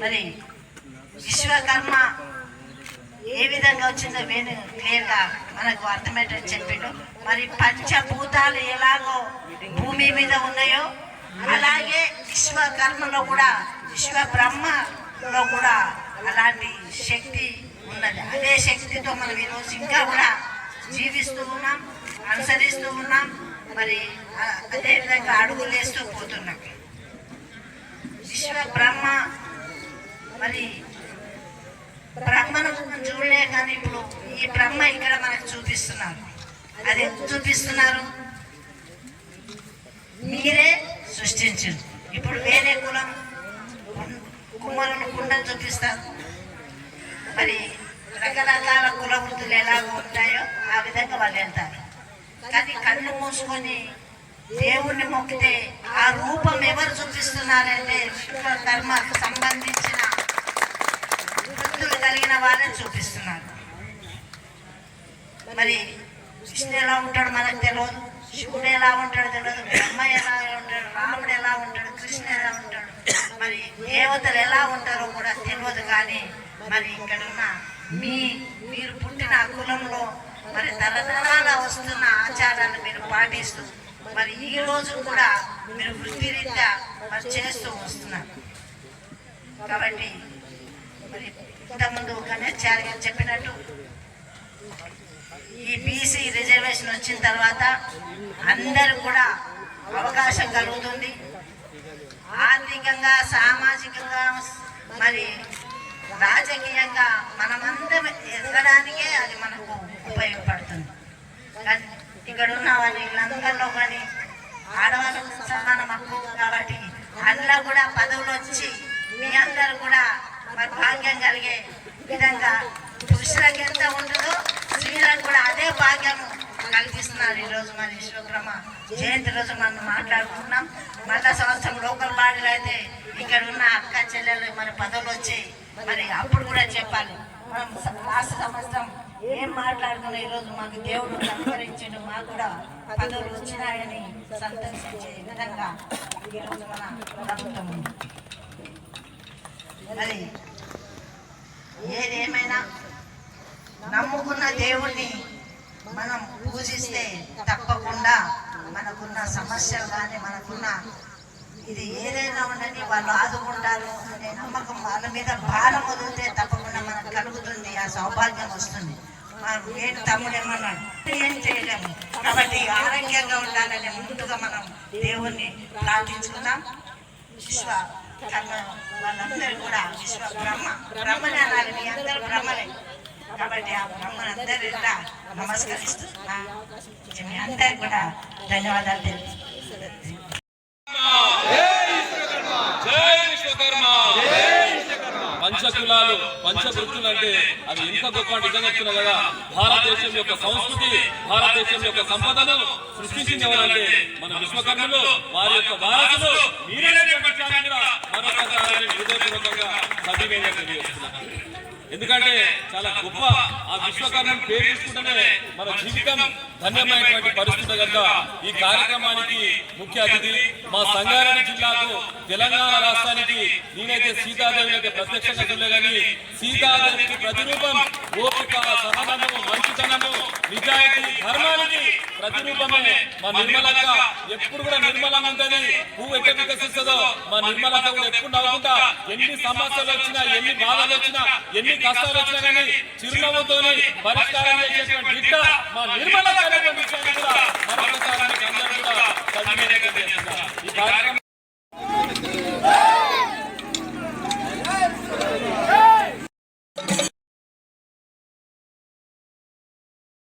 మరి విశ్వకర్మ ఏ విధంగా వచ్చిందో వేణు క్లియర్గా మనకు అర్థమయ్యేటట్టు చెప్పిండు. మరి పంచభూతాలు ఎలాగో భూమి మీద ఉన్నాయో అలాగే విశ్వకర్మలో కూడా విశ్వ బ్రహ్మలో కూడా అలాంటి శక్తి ఉన్నది. అదే శక్తితో మనం ఈరోజు ఇంకా కూడా జీవిస్తూ ఉన్నాం అనుసరిస్తూ ఉన్నాం. మరి అదేవిధంగా అదే విధంగా పోతున్నాం. విశ్వ బ్రహ్మ మరి బ్రహ్మను చూడలే కానీ ఇప్పుడు ఈ బ్రహ్మ ఇక్కడ మనకు చూపిస్తున్నారు. అది ఎందుకు చూపిస్తున్నారు? మీరే సృష్టించారు ఇప్పుడు వేరే కులం కుమ్మరులు కుండలు చూపిస్తారు. మరి రకరకాల కుల వృత్తులు ఎలాగో ఉంటాయో ఆ విధంగా వాళ్ళు వెళ్తారు. కానీ కళ్ళు మూసుకొని దేవుణ్ణి మొక్కితే ఆ రూపం ఎవరు చూపిస్తున్నారంటే విశ్వకర్మకు సంబంధించిన కలిగిన వారిని చూపిస్తున్నారు మరి కృష్ణుడు ఎలా ఉంటాడు మనకు తెలియదు శివుడు ఎలా ఉంటాడు తెలియదు బ్రహ్మ ఎలా ఉంటాడు రాముడు ఎలా ఉంటాడు కృష్ణుడు ఎలా ఉంటాడు మరి దేవతలు ఎలా ఉంటారో కూడా తెలియదు కానీ మరి ఇక్కడ ఉన్న మీ మీరు పుట్టిన కులంలో మరి తరతరాల వస్తున్న ఆచారాన్ని మీరు పాటిస్తూ మరి ఈ రోజు కూడా మీరు వృత్తిరీత్యా మరి చేస్తూ వస్తున్నారు. కాబట్టి ఇంతకుముందు గణేశారి గారు చెప్పినట్టు ఈ బీసీ రిజర్వేషన్ వచ్చిన తర్వాత అందరూ కూడా అవకాశం కలుగుతుంది. ఆర్థికంగా సామాజికంగా మరి రాజకీయంగా మనమందరం ఎదగడానికే అది మనకు ఉపయోగపడుతుంది. కానీ ఇక్కడ ఉన్న వాళ్ళందరిలో కానీ ఆడవాళ్ళకు సమానం హక్కు కాబట్టి అందులో కూడా పదవులు వచ్చి మరి భాగ్యం కలిగే విధంగా పురుషులకు ఎంత ఉంటుందో స్త్రీలకు కూడా అదే భాగ్యం కల్పిస్తున్నారు ఈరోజు మరి విశ్వక్రమ జయంతి రోజు మనం మాట్లాడుకుంటున్నాం. మళ్ళా సంవత్సరం లోకల్ బాడీలో అయితే ఇక్కడ ఉన్న అక్క చెల్లెలు మరి పదవులు వచ్చి మరి అప్పుడు కూడా చెప్పాలి. మనం లాస్ట్ సంవత్సరం ఏం మాట్లాడుకున్నా ఈరోజు మాకు దేవుడు అనుకరించండు మాకు కూడా పదవులు వచ్చినాయని సంతోషించే విధంగా ఈరోజు మన ప్రభుత్వం మరి ఏదేమైనా నమ్ముకున్న దేవుణ్ణి మనం పూజిస్తే తప్పకుండా మనకున్న సమస్యలు కానీ మనకున్న ఇది ఏదైనా ఉండని వాళ్ళు ఆదుకుంటారు అనే నమ్మకం వాళ్ళ మీద భారం వదిలితే తప్పకుండా మనకు కలుగుతుంది ఆ సౌభాగ్యం వస్తుంది. మనం ఏంటి తమ్ముడు ఏమన్నాడు ఏం చేయలేము. కాబట్టి ఆరోగ్యంగా ఉండాలని ముందుగా మనం దేవుణ్ణి ప్రార్థించుకుందాం. విశ్వ కర్మ వాళ్ళందరూ కూడా విశ్వ బ్రహ్మ బ్రహ్మనే అనాలి మీ అందరూ బ్రహ్మలే కాబట్టి ఆ బ్రహ్మనందరూ కూడా నమస్కరిస్తూ మీ అందరికి కూడా ధన్యవాదాలు తెలుసు జై విశ్వకర్మ పంచకులాలు పంచవృత్తులు అంటే అవి ఎంత గొప్ప అంటే చెప్తున్నా కదా. భారతదేశం యొక్క సంస్కృతి భారతదేశం యొక్క సంపదను సృష్టించింది ఎవరంటే మన విశ్వకర్మలు వారి యొక్క వారసులు. మీరే విషయాన్ని కూడా మరొకసారి హృదయపూర్వకంగా సవినయంగా తెలియజేస్తున్నాను. ఎందుకంటే చాలా గొప్ప ఆ విశ్వకర్మను పేరు తీసుకుంటేనే మన జీవితం ధన్యమైనటువంటి పరిస్థితి కనుక ఈ కార్యక్రమానికి ముఖ్య అతిథి మా సంగారెడ్డి జిల్లాకు తెలంగాణ రాష్ట్రానికి నేనైతే సీతాదేవిని అయితే ప్రత్యక్షంగా చూడలే కానీ సీతాదేవికి ప్రతిరూపం ఓపిక సహనము మంచితనము నిజాయితీ ధర్మానికి ప్రతిరూపమే మా నిర్మలక్క ఎప్పుడు కూడా నిర్మలంగా ఉంటుంది పువ్వు ఎక్కడ వికసిస్తుందో మా నిర్మలక్క కూడా ఎప్పుడు నవ్వుకుంటా ఎన్ని సమస్యలు వచ్చినా ఎన్ని బాధలు వచ్చినా ఎన్ని కష్టాలు వచ్చినా కానీ చిరునవ్వుతోని పరిష్కారం చేసేటువంటి మా తెలియజేస్తున్నా. ఈ కార్యక్రమం